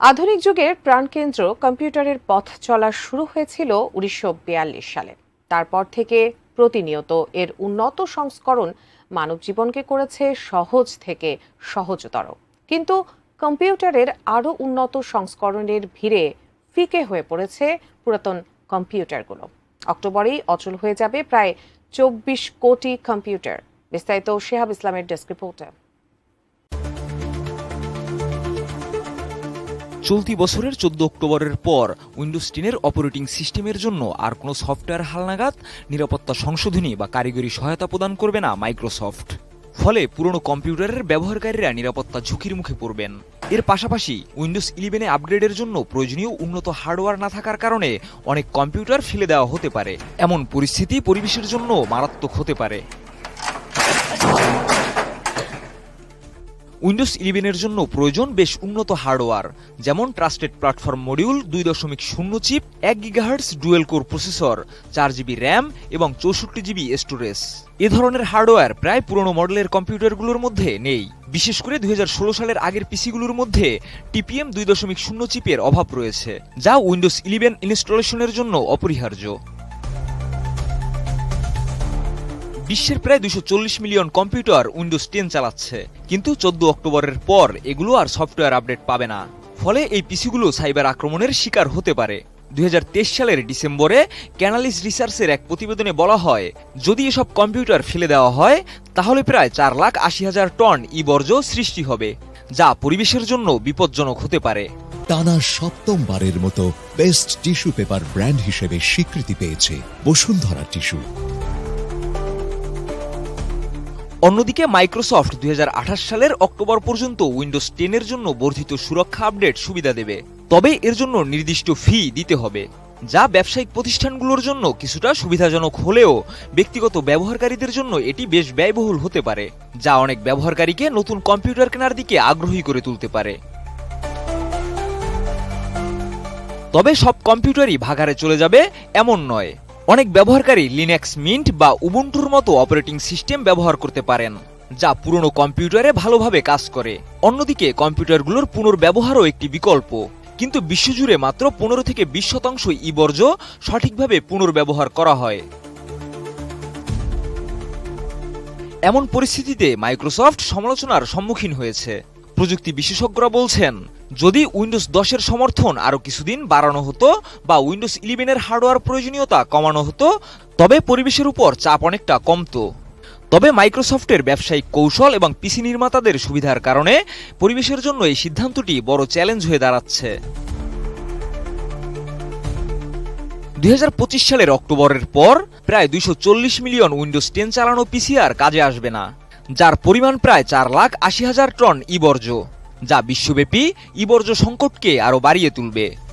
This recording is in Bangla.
আধুনিক যুগের প্রাণকেন্দ্র কম্পিউটারের পথ চলা শুরু হয়েছিল উনিশশো বিয়াল্লিশ সালে। তারপর থেকে প্রতিনিয়ত এর উন্নত সংস্করণ মানব জীবনকে করেছে সহজ থেকে সহজতর। কিন্তু কম্পিউটারের আরও উন্নত সংস্করণের ভিড়ে ফিকে হয়ে পড়েছে পুরাতন কম্পিউটারগুলো। অক্টোবরেই অচল হয়ে যাবে প্রায় চব্বিশ কোটি কম্পিউটার। বিস্তারিত শেহাব ইসলামের ডেস্ক রিপোর্টে। চলতি বছরের চোদ্দ অক্টোবরের পর উইন্ডোজ টেনের অপারেটিং সিস্টেমের জন্য আর কোনো সফটওয়্যার হালনাগাদ, নিরাপত্তা সংশোধনী বা কারিগরি সহায়তা প্রদান করবে না মাইক্রোসফট। ফলে পুরনো কম্পিউটারের ব্যবহারকারীরা নিরাপত্তা ঝুঁকির মুখে পড়বেন। এর পাশাপাশি উইন্ডোজ ইলেভেনে আপগ্রেডের জন্য প্রয়োজনীয় উন্নত হার্ডওয়্যার না থাকার কারণে অনেক কম্পিউটার ফেলে দেওয়া হতে পারে। এমন পরিস্থিতি পরিবেশের জন্য মারাত্মক হতে পারে। উইন্ডোজ ইলেভেনের জন্য প্রয়োজন বেশ উন্নত হার্ডওয়্যার, যেমন ট্রাস্টেড প্ল্যাটফর্ম মডিউল, দুই দশমিক শূন্য চিপ, এক গিগাহার্টস ডুয়েল কোর প্রসেসর, চার জিবি র্যাম এবং চৌষট্টি জিবি স্টোরেজ। এ ধরনের হার্ডওয়্যার প্রায় পুরনো মডেলের কম্পিউটারগুলোর মধ্যে নেই। বিশেষ করে দুই হাজার ষোলো সালের আগের পিসিগুলোর মধ্যে টিপিএম দুই দশমিক শূন্য চিপের অভাব রয়েছে, যা উইন্ডোজ ইলেভেন ইনস্টলেশনের জন্য অপরিহার্য। বিশ্বের প্রায় দুশো মিলিয়ন কম্পিউটার উইন্ডোজ টেন চালাচ্ছে। কিন্তু চোদ্দ অক্টোবরের পর এগুলো আর সফটওয়্যার আপডেট পাবে না। ফলে এই পিসিগুলো সাইবার আক্রমণের শিকার হতে পারে। দুই হাজার তেইশ সালের ডিসেম্বরে ক্যানালিস রিসার্চের এক প্রতিবেদনে বলা হয়, যদি এসব কম্পিউটার ফেলে দেওয়া হয়, তাহলে প্রায় চার লাখ আশি হাজার টন ই বর্জ্য সৃষ্টি হবে, যা পরিবেশের জন্য বিপজ্জনক হতে পারে। টানা সপ্তমবারের মতো বেস্ট টিস্যু পেপার ব্র্যান্ড হিসেবে স্বীকৃতি পেয়েছে বসুন্ধরা টিস্যু। অন্যদিকে মাইক্রোসফট দুই হাজার আঠাশ সালের অক্টোবর পর্যন্ত উইন্ডোজ টেনের জন্য বর্ধিত সুরক্ষা আপডেট সুবিধা দেবে। তবে এর জন্য নির্দিষ্ট ফি দিতে হবে, যা ব্যবসায়িক প্রতিষ্ঠানগুলোর জন্য কিছুটা সুবিধাজনক হলেও ব্যক্তিগত ব্যবহারকারীদের জন্য এটি বেশ ব্যয়বহুল হতে পারে, যা অনেক ব্যবহারকারীকে নতুন কম্পিউটার কেনার দিকে আগ্রহী করে তুলতে পারে। তবে সব কম্পিউটারই ভাগারে চলে যাবে, এমন নয়। অনেক ব্যবহারকারী লিনাক্স মিন্ট বা উবুন্টুর মতো অপারেটিং সিস্টেম ব্যবহার করতে পারেন, যা পুরনো কম্পিউটারে ভালোভাবে কাজ করে। অন্যদিকে, কম্পিউটারগুলোর পুনর্ব্যবহারও একটি বিকল্প। কিন্তু বিশ্বজুড়ে মাত্র পনেরো থেকে বিশ শতাংশ ই বর্জ্য সঠিকভাবে পুনর্ব্যবহার করা হয়। এমন পরিস্থিতিতে মাইক্রোসফট সমালোচনার সম্মুখীন হয়েছে। প্রযুক্তি বিশেষজ্ঞরা বলছেন যদি উইন্ডোজ দশের সমর্থন আরও কিছুদিন বাড়ানো হতো বা উইন্ডোজ ইলেভেনের হার্ডওয়্যার প্রয়োজনীয়তা কমানো হতো, তবে পরিবেশের উপর চাপ অনেকটা কমতো। তবে মাইক্রোসফটের ব্যবসায়িক কৌশল এবং পিসি নির্মাতাদের সুবিধার কারণে পরিবেশের জন্য এই সিদ্ধান্তটি বড় চ্যালেঞ্জ হয়ে দাঁড়াচ্ছে। দুই হাজার পঁচিশ সালের অক্টোবরের পর প্রায় দুইশো চল্লিশ মিলিয়ন উইন্ডোজ টেন চালানো পিসি আর কাজে আসবে না, যার পরিমাণ প্রায় চার লাখ আশি হাজার টন ইবর্জ্য যা বিশ্বব্যাপী ইবর্জ্য সংকটকে আরও বাড়িয়ে তুলবে।